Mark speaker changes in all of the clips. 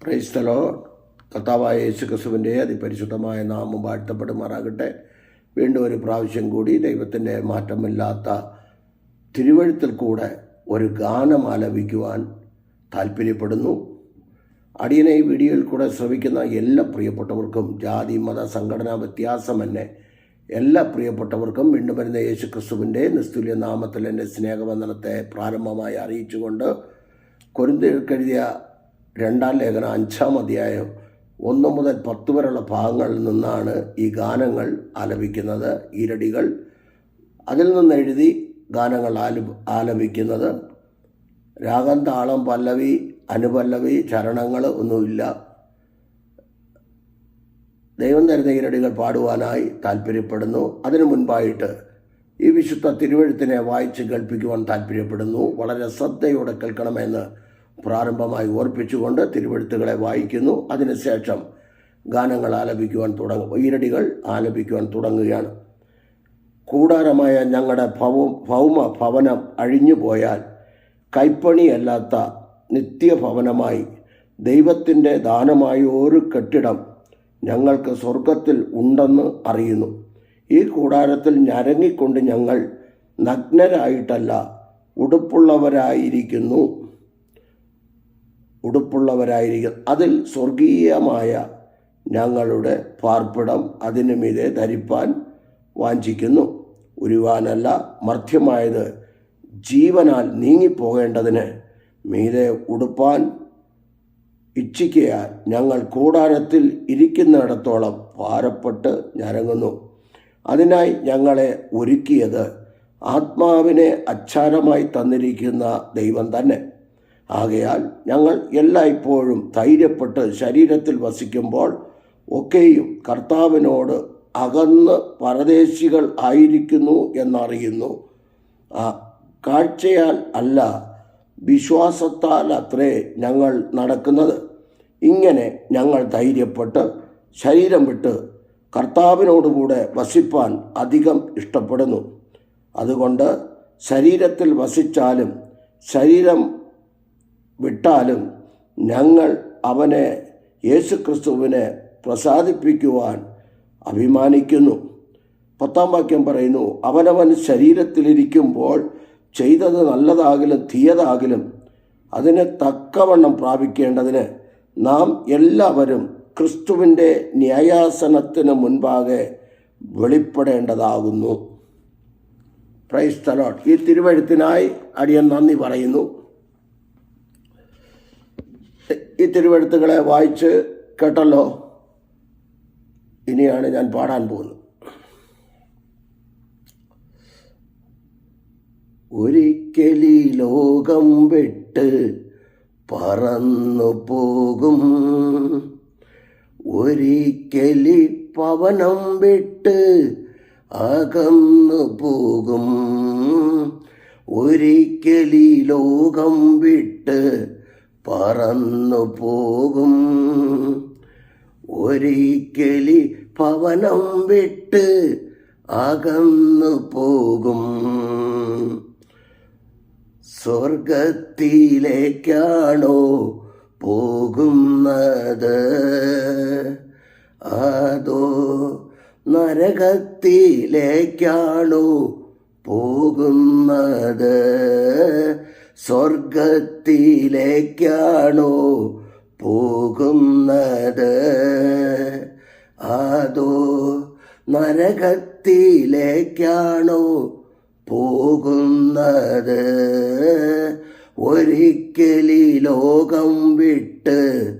Speaker 1: ക്രൈസ്തലോ കർത്താവായ യേശു ക്രിസ്തുവിന്റെ അതിപരിശുദ്ധമായ നാമം വാഴ്ത്തപ്പെടുമാറാകട്ടെ. വീണ്ടും ഒരു പ്രാവശ്യം കൂടി ദൈവത്തിന്റെ മാറ്റമില്ലാത്ത തിരുവഴുത്തിൽ കൂടെ ഒരു ഗാനം ആലപിക്കുവാൻ താല്പര്യപ്പെടുന്നു. അടിയനെ ഈ വീഡിയോയിൽ കൂടെ ശ്രവിക്കുന്ന എല്ലാ പ്രിയപ്പെട്ടവർക്കും ജാതി മത സംഘടനാ വ്യത്യാസമെന്നെ എല്ലാ പ്രിയപ്പെട്ടവർക്കും വീണ്ടും വരുന്ന യേശു ക്രിസ്തുവിന്റെ നിസ്തുല്യ നാമത്തിൽ എന്റെ സ്നേഹവന്ദനത്തെ പ്രാരംഭമായി അറിയിച്ചുകൊണ്ട് കൊരിന്തിക്കെഴുതിയ രണ്ടാം ലേഖനം അഞ്ചാം അധ്യായം ഒന്ന് മുതൽ പത്ത് വരെയുള്ള ഭാഗങ്ങളിൽ നിന്നാണ് ഈ ഗാനങ്ങൾ ആലപിക്കുന്നത് ഈരടികൾ. അതിൽ നിന്ന് എഴുതി ഗാനങ്ങൾ ആല ആലപിക്കുന്നത്. രാഗം താളം പല്ലവി അനുപല്ലവി ചരണങ്ങൾ ഒന്നുമില്ല. ദൈവം തരുന്ന ഈരടികൾ പാടുവാനായി താല്പര്യപ്പെടുന്നു. അതിനു മുൻപായിട്ട് ഈ വിശുദ്ധ തിരുവഴുത്തിനെ വായിച്ച് കേൾപ്പിക്കുവാൻ താല്പര്യപ്പെടുന്നു. വളരെ ശ്രദ്ധയോടെ കേൾക്കണമെന്ന് പ്രാരംഭമായി ഓർപ്പിച്ചുകൊണ്ട് തിരുവഴുത്തുകളെ വായിക്കുന്നു. അതിനുശേഷം ഗാനങ്ങൾ ആലപിക്കുവാൻ തുടങ്ങും. ഈരടികൾ ആലപിക്കുവാൻ തുടങ്ങുകയാണ്. കൂടാരമായ ഞങ്ങളുടെ ഭവ ഭൗമ ഭവനം അഴിഞ്ഞു പോയാൽ കൈപ്പണിയല്ലാത്ത നിത്യഭവനമായി ദൈവത്തിന്റെ ദാനമായ ഒരു കെട്ടിടം ഞങ്ങൾക്ക് സ്വർഗത്തിൽ ഉണ്ടെന്ന് അറിയുന്നു. ഈ കൂടാരത്തിൽ ഞരങ്ങിക്കൊണ്ട് ഞങ്ങൾ നഗ്നരായിട്ടല്ല ഉടുപ്പുള്ളവരായിരിക്കുന്നു. ഉടുപ്പുള്ളവരായിരിക്കും. അതിൽ സ്വർഗീയമായ ഞങ്ങളുടെ പാർപ്പിടം അതിനു മീതെ ധരിപ്പാൻ വാഞ്ചിക്കുന്നു. ഉരുവാനല്ല മർത്യമായത്. ജീവനാൽ നീങ്ങിപ്പോകേണ്ടതിന് മീതെ ഉടുപ്പാൻ ഇച്ഛിക്കയാൽ ഞങ്ങൾ കൂടാരത്തിൽ ഇരിക്കുന്നിടത്തോളം ഭാരപ്പെട്ട് ഞരങ്ങുന്നു. അതിനായി ഞങ്ങളെ ഒരുക്കിയത് ആത്മാവിനെ അച്ചാരമായി തന്നിരിക്കുന്ന ദൈവം തന്നെ. ആകയാൽ ഞങ്ങൾ എല്ലായ്പ്പോഴും ധൈര്യപ്പെട്ട് ശരീരത്തിൽ വസിക്കുമ്പോൾ ഒക്കെയും കർത്താവിനോട് അകന്ന് പരദേശികൾ ആയിരിക്കുന്നു എന്നറിയുന്നു. ആ കാഴ്ചയാൽ അല്ല വിശ്വാസത്താൽ അത്രേ ഞങ്ങൾ നടക്കുന്നത്. ഇങ്ങനെ ഞങ്ങൾ ധൈര്യപ്പെട്ട് ശരീരം വിട്ട് കർത്താവിനോടുകൂടെ വസിപ്പാൻ അധികം ഇഷ്ടപ്പെടുന്നു. അതുകൊണ്ട് ശരീരത്തിൽ വസിച്ചാലും ശരീരം വിട്ടാലും ഞങ്ങൾ അവനെ യേശുക്രിസ്തുവിനെ പ്രസാദിപ്പിക്കുവാൻ അഭിമാനിക്കുന്നു. പത്താം വാക്യം പറയുന്നു അവനവൻ ശരീരത്തിലിരിക്കുമ്പോൾ ചെയ്തത് നല്ലതാകിലും തീയതാകിലും അതിന് തക്കവണ്ണം പ്രാപിക്കേണ്ടതിന് നാം എല്ലാവരും ക്രിസ്തുവിന്റെ ന്യായാസനത്തിന് മുൻപാകെ വെളിപ്പെടേണ്ടതാകുന്നു. പ്രൈസ് തലോട്ട് ഈ തിരുവഴുത്തിനായി അടിയൻ നന്ദി പറയുന്നു. ഈ തിരുവഴുത്തുകളെ വായിച്ച് കേട്ടല്ലോ? ഇനിയാണ് ഞാൻ പാടാൻ പോകുന്നത്. ഒരിക്കലി ലോകം വിട്ട് പറന്നു പോകും. ഒരിക്കലി പവനം വിട്ട് അകന്നു പോകും. ഒരിക്കലി ലോകം വിട്ട് പറന്നു പോകും ഒരിക്കലി പവനം വിട്ട് അകന്നു പോകും സ്വർഗത്തിലേക്കാണോ പോകുന്നത്? അതോ നരകത്തിലേക്കാണോ പോകുന്നത്? സ്വർഗത്തിലേക്കാണോ പോകുന്നത്? അതോ നരകത്തിലേക്കാണോ പോകുന്നത്? ഒരിക്കലി ലോകം വിട്ട്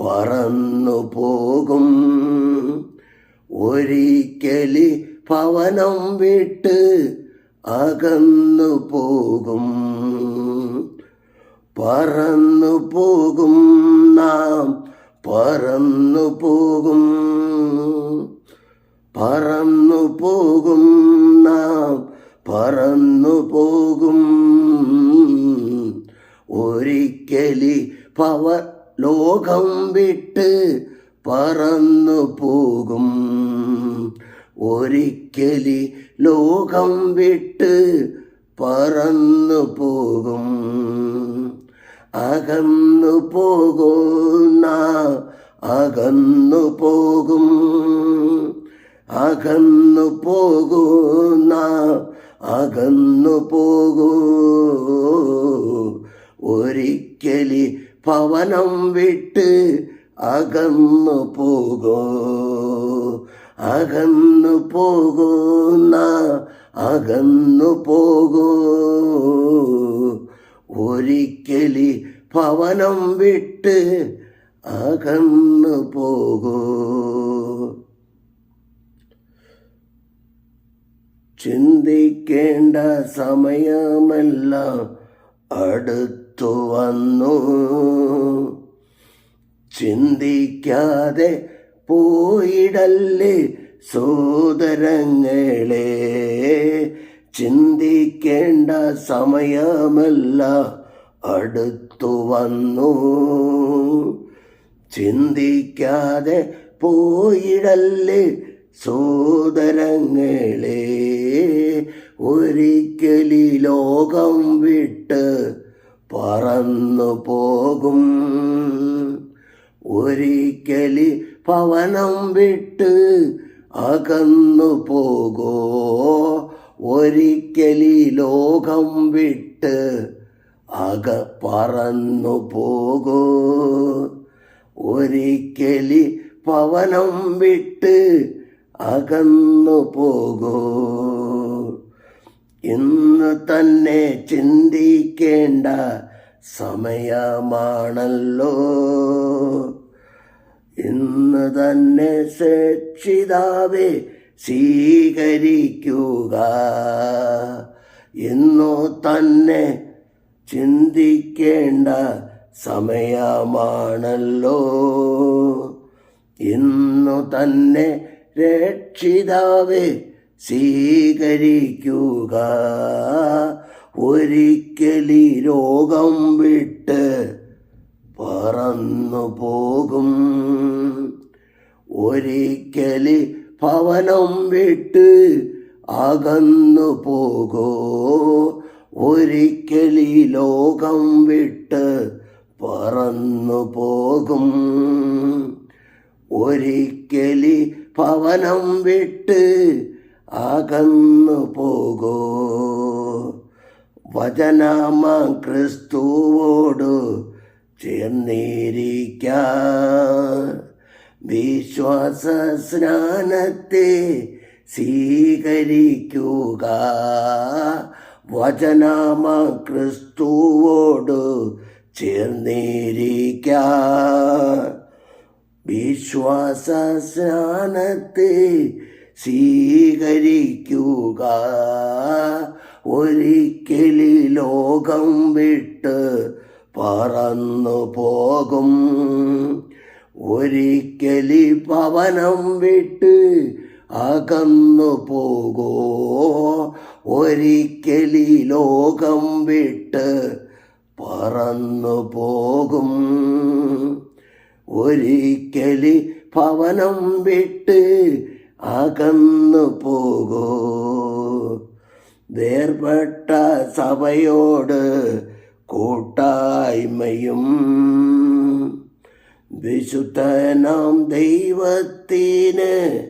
Speaker 1: പറന്നു പോകും. ഒരിക്കലി ഭവനം വിട്ട് അകന്നു പോകും. പറന്നു പോകും നാം പറന്നു പോകും പറന്നു പോകും നാം പറന്നു പോകും ഒരിക്കലി പവ ലോകം വിട്ട് പറന്നു പോകും ഒരിക്കലി ലോകം വിട്ട് പറന്നു പോകും അകന്നു പോകുന്ന അകന്നു പോകും. അകന്നു പോകുന്ന അകന്നു പോകൂ. ഒരിക്കലി പവനം വിട്ട് അകന്നു പോകൂ. അകന്നു പോകുന്ന അകന്നു പോകൂ. ഒരിക്കലി ഭവനം വിട്ട് അകന്നു പോകൂ. ചിന്തിക്കേണ്ട സമയമെല്ലാം അടുത്തു വന്നു. ചിന്തിക്കാതെ പോയിടല്ലേ സോദരങ്ങളെ. ചിന്തിക്കേണ്ട സമയമല്ല. അടുത്തു വന്നു. ചിന്തിക്കാതെ പോയിടല്ലേ സോദരങ്ങളെ ഒരിക്കലി ലോകം വിട്ട് പറന്നു പോകും. ഒരിക്കലി ഭവനം വിട്ട് അകന്നു പോകോ. ഒരിക്കലി ലോകം വിട്ട് അക പറന്നു പോകൂ. ഒരിക്കലി പവനം വിട്ട് അകന്നു പോകൂ. ഇന്ന് തന്നെ ചിന്തിക്കേണ്ട സമയമാണല്ലോ. ഇന്ന് തന്നെ രക്ഷിതാവെ സ്വീകരിക്കുക എന്നു തന്നെ ചിന്തിക്കേണ്ട സമയമാണല്ലോ. ഇന്നു തന്നെ രക്ഷിതാവ് സ്വീകരിക്കുക. ഒരിക്കലി രോഗം വിട്ട് പറന്നു പോകും ഒരിക്കലി ഭവനം വിട്ട് അകന്നു പോകോ. ഒരിക്കലി ലോകം വിട്ട് പറന്നു പോകും. ഒരിക്കലി ഭവനം വിട്ട് അകന്നു പോകോ. വചനമ ക്രിസ്തുവോട് ചേർന്നിരിക്ക. വിശ്വാസ സ്നാനത്തെ സ്വീകരിക്കുക. വചനാമ ക്രിസ്തുവോട് ചേർന്നിരിക്ക. വിശ്വാസ സ്നാനത്തെ സ്വീകരിക്കുക ഒരിക്കലി ലോകം വിട്ട് പറന്നു പോകും ഒരിക്കലി ഭവനം വിട്ട് അകന്നു പോകോ. ഒരിക്കലി ലോകം വിട്ട് പറന്നു പോകും. ഒരിക്കലി ഭവനം വിട്ട് അകന്നു പോകോ. വേർപെട്ട സഭയോട് കൂട്ടായ്മയും വിശുദ്ധനാം ദൈവത്തിന്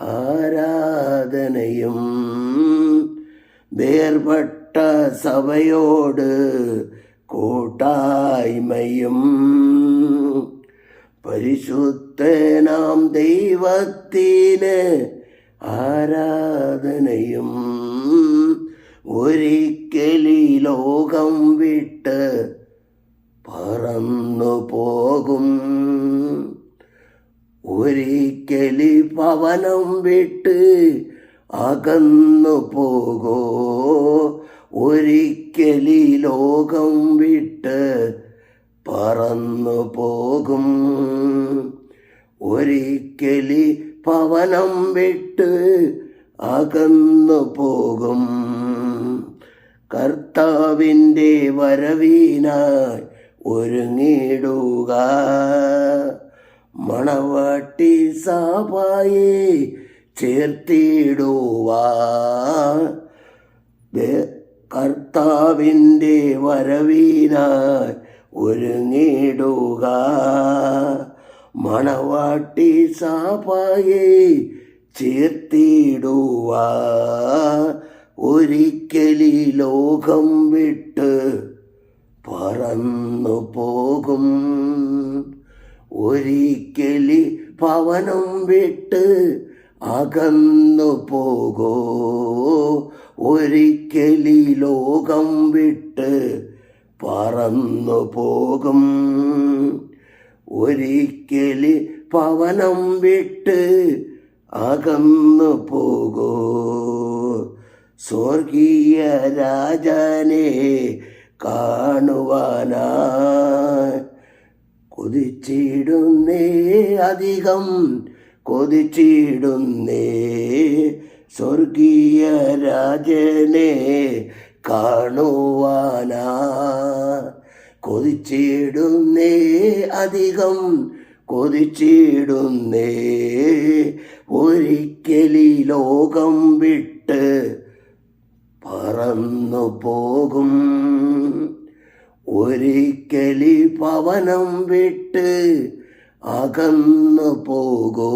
Speaker 1: ആരാധനയും വേർപെട്ട സഭയോട് കൂട്ടായ്മയും. പരിശുദ്ധനാം ദൈവത്തിന് ആരാധനയും. ഒരിക്കലി ലോകം വിട്ട് പറന്നു പോകും ഒരിക്കലി പവനം വിട്ട് അകന്നു പോകോ ഒരിക്കലി ലോകം വിട്ട് പറന്നു പോകും ഒരിക്കലി പവനം വിട്ട് അകന്നു പോകും കർത്താവിന്റെ വരവീനായി ഒരുങ്ങിടുക മണവാട്ടി സാപായെ ചേർത്തിടുക. കർത്താവിന്റെ വരവീനായി ഒരുങ്ങിടുക മണവാട്ടി സാപായെ ചേർത്തിടുക. ഒരിക്കലി ലോകം വിട്ട് പറന്നു പോകും ഒരിക്കലി ഭവനം വിട്ട് അകന്നു പോകോ. ഒരിക്കലി ലോകം വിട്ട് പറന്നു പോകും. ഒരിക്കലി ഭവനം വിട്ട് അകന്നു പോകോ. സ്വർഗീയ രാജനെ കാണുവാനായി. കൊതിച്ചിടുന്നേ അധികം കൊതിച്ചിടുന്നേ സ്വർഗീയ രാജനെ കാണുവാനാ കൊതിച്ചിടുന്നേ അധികം കൊതിച്ചിടുന്നേ ഒരിക്കലി ലോകം വിട്ട് പറന്നു പോകും ഒരിക്കലി പവനം വിട്ട് അകന്നു പോകോ.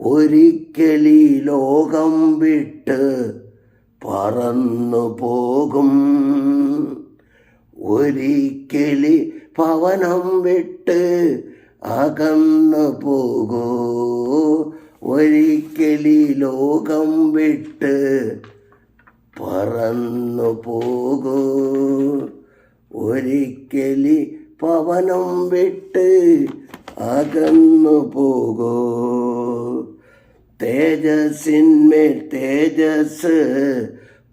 Speaker 1: ഒരിക്കലി ലോകം വിട്ട് പറന്നു പോകും. ഒരിക്കലി പവനം വിട്ട് അകന്നു പോകോ. ഒരിക്കലി ലോകം വിട്ട് പറന്നു പോകൂ. ഒരിക്കലി പവനം വിട്ട് അകന്നു പോകോ. തേജസ്സിന്മേൽ തേജസ്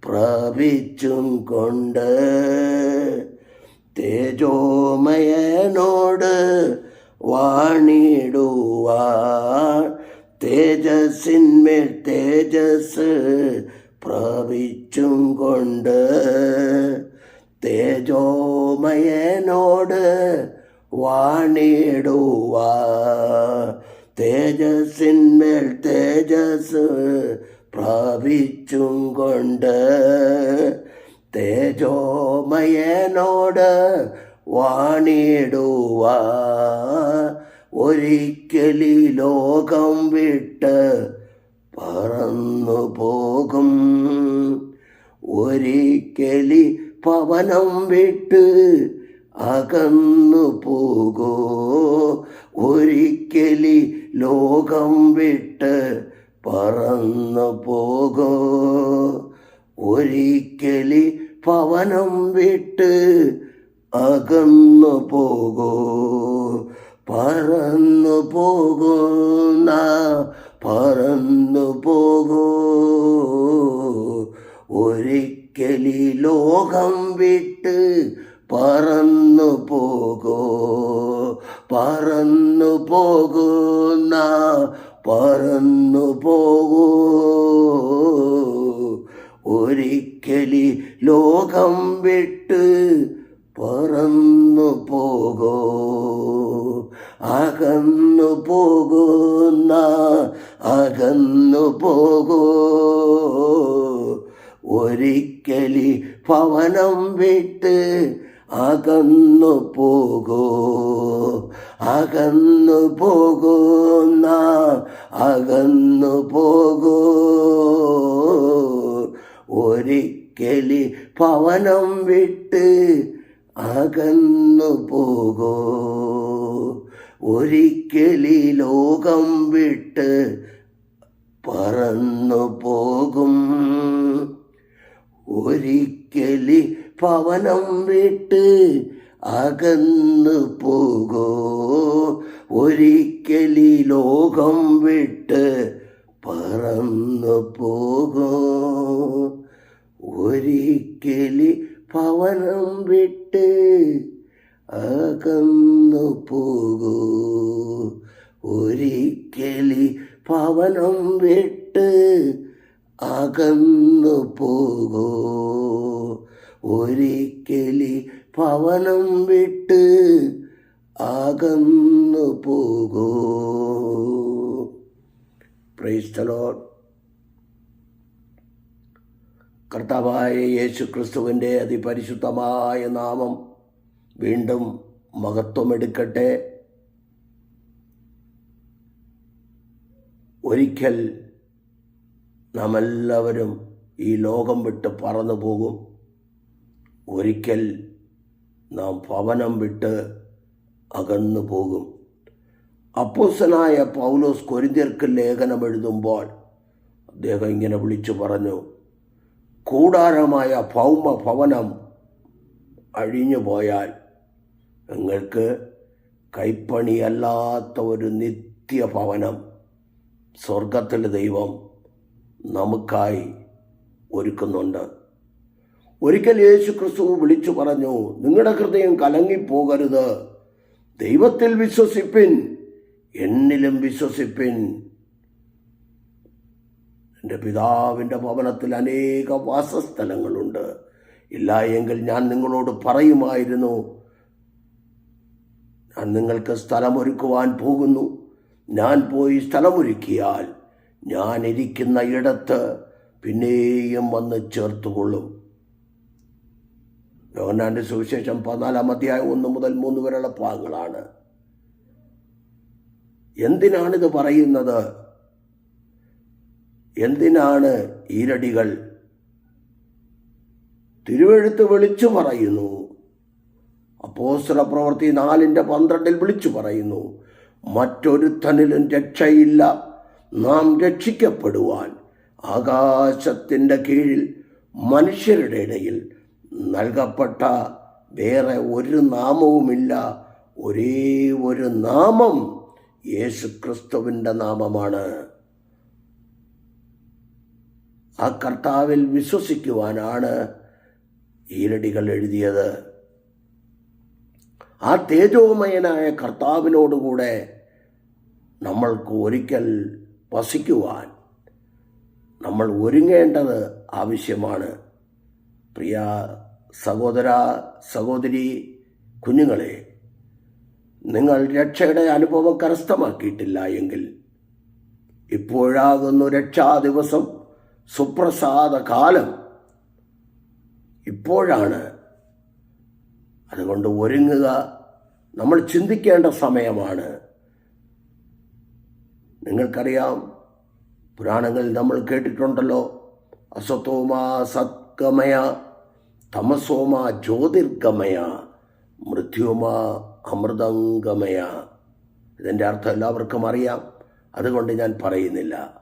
Speaker 1: പ്രാപിച്ചും കൊണ്ട് തേജോമയനോട് വാണിടുവാൻ. തേജസ്സിന്മേൽ തേജസ് പ്രാപിച്ചും കൊണ്ട് തേജോമയനോട് വാണിടുവ. തേജസ്സിന്മേൽ തേജസ് പ്രാപിച്ചും കൊണ്ട് തേജോമയനോട് വാണിടുവ. ഒരിക്കലി ലോകം വിട്ട് പറന്നു പോകും ഒരിക്കലി പവനം വിട്ട് അകന്നു പോകോ. ഒരിക്കലി ലോകം വിട്ട് പറന്നു പോകോ. ഒരിക്കലി പവനം വിട്ട് അകന്നു പോകോ. പറന്നു പോകുന്ന പറന്നു പോകോ. പോകൂ ഒരിക്കലി ലോകം വിട്ട് പറന്നു പോകോ. പറന്നു പോകുന്ന പറന്നു പോകൂ. ഒരിക്കലി ലോകം വിട്ട് പറന്നു പോകോ. അകന്നു പോകുന്ന അകന്നു പോകൂ. ഒരിക്കലി ഭവനം വിട്ട് അകന്നു പോകോ അകന്നു പോകുന്ന അകന്നു പോകോ. ഒരിക്കലി ഭവനം വിട്ട് അകന്നു പോകോ ഒരിക്കലി ലോകം വിട്ട് പറന്നു പോകും. ഒരിക്കലി ഭവനം വിട്ട് അകന്നു പോകോ. ഒരിക്കലി ലോകം വിട്ട് പറന്നു പോകോ. ഒരിക്കലി ഭവനം വിട്ട് അകന്നു പോകൂ. ക്രിസ്തുവിന്റെ അതിപരിശുദ്ധമായ നാമം വീണ്ടും മഹത്വമെടുക്കട്ടെ. ഒരിക്കൽ നാം എല്ലാവരും ഈ ലോകം വിട്ട് പറന്നു പോകും. ഒരിക്കൽ നാം ഭവനം വിട്ട് അകന്നു പോകും. അപ്പോസനായ പൗലോസ് കൊരിന്ത്യർക്ക് ലേഖനം എഴുതുമ്പോൾ അദ്ദേഹം ഇങ്ങനെ വിളിച്ചു പറഞ്ഞു കൂടാരമായ ഭൗമ ഭവനം അഴിഞ്ഞു പോയാൽ നിങ്ങൾക്ക് കൈപ്പണിയല്ലാത്ത ഒരു നിത്യഭവനം സ്വർഗത്തിലെ ദൈവം നമുക്കായി ഒരുക്കുന്നുണ്ട്. ഒരിക്കൽ യേശു ക്രിസ്തു വിളിച്ചു പറഞ്ഞു നിങ്ങളുടെ ഹൃദയം കലങ്ങിപ്പോകരുത്. ദൈവത്തിൽ വിശ്വസിപ്പിൻ എന്നിലും വിശ്വസിപ്പിൻ. എന്റെ പിതാവിന്റെ ഭവനത്തിൽ അനേക വാസസ്ഥലങ്ങളുണ്ട്. ഇല്ല എങ്കിൽ ഞാൻ നിങ്ങളോട് പറയുമായിരുന്നു ഞാൻ നിങ്ങൾക്ക് സ്ഥലമൊരുക്കുവാൻ പോകുന്നു. ഞാൻ പോയി സ്ഥലമൊരുക്കിയാൽ ഞാൻ ഇരിക്കുന്ന ഇടത്ത് പിന്നെയും വന്ന് ചേർത്തുകൊള്ളും. ലോകനാന്റെ സുവിശേഷം പതിനാലാം അധ്യായം ഒന്ന് മുതൽ മൂന്ന് വരെയുള്ള ഭാഗങ്ങളാണ്. എന്തിനാണിത് പറയുന്നത്? എന്തിനാണ് ഈരടികൾ തിരുവെഴുത്ത് വിളിച്ചു പറയുന്നു? അപ്പോസ്തല പ്രവൃത്തി നാലിന്റെ പന്ത്രണ്ടിൽ വിളിച്ചു പറയുന്നു മറ്റൊരുത്തനിലും രക്ഷയില്ല. നാം രക്ഷിക്കപ്പെടുവാൻ ആകാശത്തിന്റെ കീഴിൽ മനുഷ്യരുടെ ഇടയിൽ നൽകപ്പെട്ട വേറെ ഒരു നാമവുമില്ല. ഒരേ ഒരു നാമം യേശുക്രിസ്തുവിന്റെ നാമമാണ്. ആ കർത്താവിൽ വിശ്വസിക്കുവാനാണ് ഈരടികൾ എഴുതിയത്. ആ തേജോമയനായ കർത്താവിനോടുകൂടെ നമ്മൾക്ക് ഒരിക്കൽ വസിക്കുവാൻ നമ്മൾ ഒരുങ്ങേണ്ടത് ആവശ്യമാണ്. പ്രിയ സഹോദര സഹോദരി കുഞ്ഞുങ്ങളെ നിങ്ങൾ രക്ഷയുടെ അനുഭവം കരസ്ഥമാക്കിയിട്ടില്ല എങ്കിൽ ഇപ്പോഴാകുന്നു രക്ഷാ ദിവസം. സുപ്രസാദ കാലം. ഇപ്പോഴാണ് അതുകൊണ്ട് ഒരുങ്ങുക. നമ്മൾ ചിന്തിക്കേണ്ട സമയമാണ്. നിങ്ങൾക്കറിയാം പുരാണങ്ങളിൽ നമ്മൾ കേട്ടിട്ടുണ്ടല്ലോ അസത്തോമാ സത്ഗമയ തമസോമാ ജ്യോതിർഗമയ മൃത്യുമാ അമൃതംഗമയ. ഇതിന്റെ അർത്ഥം എല്ലാവർക്കും അറിയാം. അതുകൊണ്ട് ഞാൻ പറയുന്നില്ല.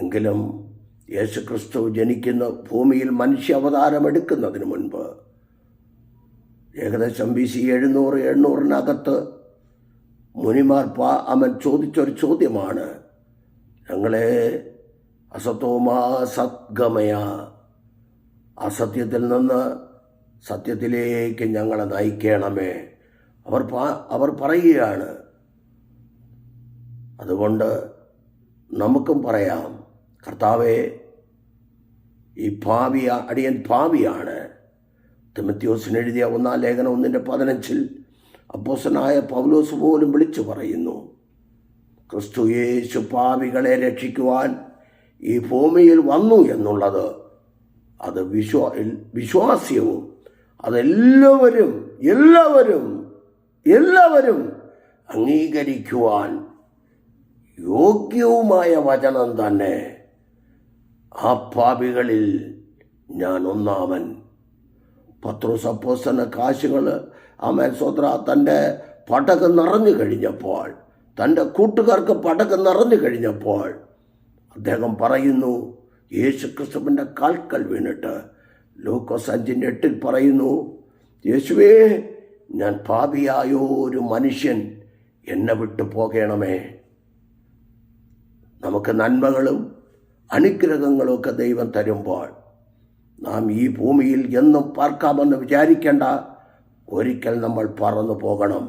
Speaker 1: എങ്കിലും യേശുക്രിസ്തു ജനിക്കുന്ന ഭൂമിയിൽ മനുഷ്യ അവതാരം എടുക്കുന്നതിന് മുൻപ് ഏകദേശം ബി സി എഴുന്നൂറ് എണ്ണൂറിനകത്ത് മുനിമാർ പാ അവൻ ചോദിച്ചൊരു ചോദ്യമാണ്. ഞങ്ങളെ അസത്തോമാ സദ്ഗമയ. അസത്യത്തിൽ നിന്ന് സത്യത്തിലേക്ക് ഞങ്ങളെ നയിക്കണമേ. അവർ അവർ പറയുകയാണ്. അതുകൊണ്ട് നമുക്കും പറയാം. കർത്താവെ ഈ ഭാവിയ അടിയൻ ഭാവിയാണ്. തിമത്യോസിന് എഴുതിയ ഒന്നാം ലേഖനം ഒന്നിന്റെ പതിനഞ്ചിൽ അപ്പോസനായ പൗലോസ് പോലും വിളിച്ചു പറയുന്നു ക്രിസ്തു യേശു പാപികളെ രക്ഷിക്കുവാൻ ഈ ഭൂമിയിൽ വന്നു എന്നുള്ളത് അത് വിശ്വാ വിശ്വാസ്യവും അതെല്ലാവരും എല്ലാവരും എല്ലാവരും അംഗീകരിക്കുവാൻ യോഗ്യവുമായ വചനം തന്നെ. ആ പാപികളിൽ ഞാൻ ഒന്നാമൻ. പത്രോസപ്പോസന കാശുകൾ ആ സ്വത്ര തന്റെ പടക്ക് നിറഞ്ഞു കഴിഞ്ഞപ്പോൾ തന്റെ കൂട്ടുകാർക്ക് പടക്ക് നിറഞ്ഞു കഴിഞ്ഞപ്പോൾ അദ്ദേഹം പറയുന്നു യേശു ക്രിസ്തുവിന്റെ കാൽക്കൽ വീണിട്ട്. ലൂക്കോസ് അഞ്ചിന്റെ എട്ടിൽ പറയുന്നു യേശുവേ ഞാൻ പാപിയായ ഒരു മനുഷ്യൻ എന്നെ വിട്ടു പോകണമേ. നമുക്ക് നന്മകളും അനുഗ്രഹങ്ങളും ഒക്കെ ദൈവം തരുമ്പോൾ നാം ഈ ഭൂമിയിൽ എന്നും പാർക്കാമെന്ന് വിചാരിക്കേണ്ട ഒരിക്കൽ നമ്മൾ പറന്നു പോകണം.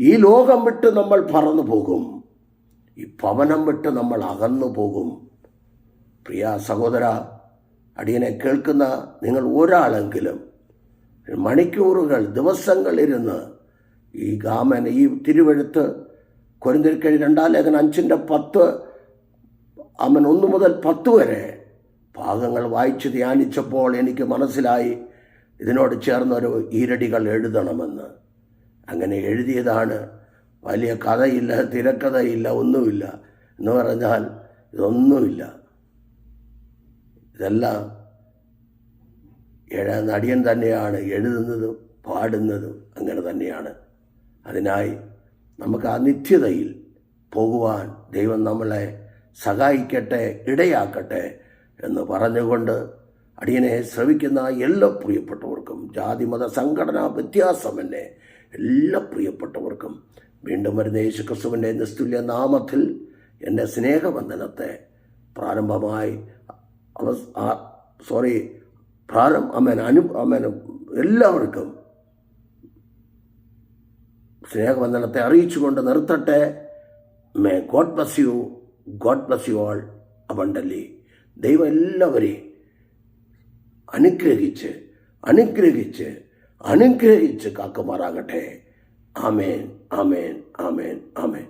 Speaker 1: ഈ ലോകം വിട്ട് നമ്മൾ പറന്നു പോകും. ഈ ഭവനം വിട്ട് നമ്മൾ അകന്നു പോകും. പ്രിയ സഹോദര അടിയനെ കേൾക്കുന്ന നിങ്ങൾ ഒരാളെങ്കിലും മണിക്കൂറുകൾ ദിവസങ്ങൾ ഇരുന്ന് ഈ ഗാമൻ ഈ തിരുവെഴുത്ത് കൊരിന്തിരിക്കഴി രണ്ടാം ലേഖനം അഞ്ചിന്റെ പത്ത് അവൻ ഒന്നു മുതൽ പത്ത് വരെ ഭാഗങ്ങൾ വായിച്ച് ധ്യാനിച്ചപ്പോൾ എനിക്ക് മനസ്സിലായി ഇതിനോട് ചേർന്നൊരു ഈരടികൾ എഴുതണമെന്ന്. അങ്ങനെ എഴുതിയതാണ് വലിയ കഥയില്ല തിരക്കഥയില്ല ഒന്നുമില്ല. എന്ന് പറഞ്ഞാൽ ഇതൊന്നുമില്ല. ഇതെല്ലാം ഏഴാം നടിയൻ തന്നെയാണ് എഴുതുന്നതും പാടുന്നതും അങ്ങനെ തന്നെയാണ്. അതിനായി നമുക്ക് ആ നിത്യതയിൽ പോകുവാൻ ദൈവം നമ്മളെ സഹായിക്കട്ടെ ഇടയാക്കട്ടെ എന്ന് പറഞ്ഞുകൊണ്ട് അടിയനെ ശ്രവിക്കുന്ന എല്ലാ പ്രിയപ്പെട്ടവർക്കും ജാതി മത സംഘടനാ വ്യത്യാസമെന്നെ എല്ലാ പ്രിയപ്പെട്ടവർക്കും വീണ്ടും വരുന്ന യേശു ക്രിസ്തുവിന്റെ നിസ്തുല്യ നാമത്തിൽ എന്റെ സ്നേഹബന്ധനത്തെ പ്രാരംഭമായി അവ സോറി പ്രാരം അമേൻ അനു അമേൻ എല്ലാവർക്കും സ്നേഹബന്ധനത്തെ അറിയിച്ചുകൊണ്ട് നിർത്തട്ടെ. May God bless you God bless you all abundantly ദൈവം എല്ലാവരെയും അനുഗ്രഹിച്ച് അനുഗ്രഹിച്ച് അനുഗ്രഹിച്ച് കാക്കുമാറാകട്ടെ. ആമേൻ ആമേൻ ആമേൻ ആമേൻ.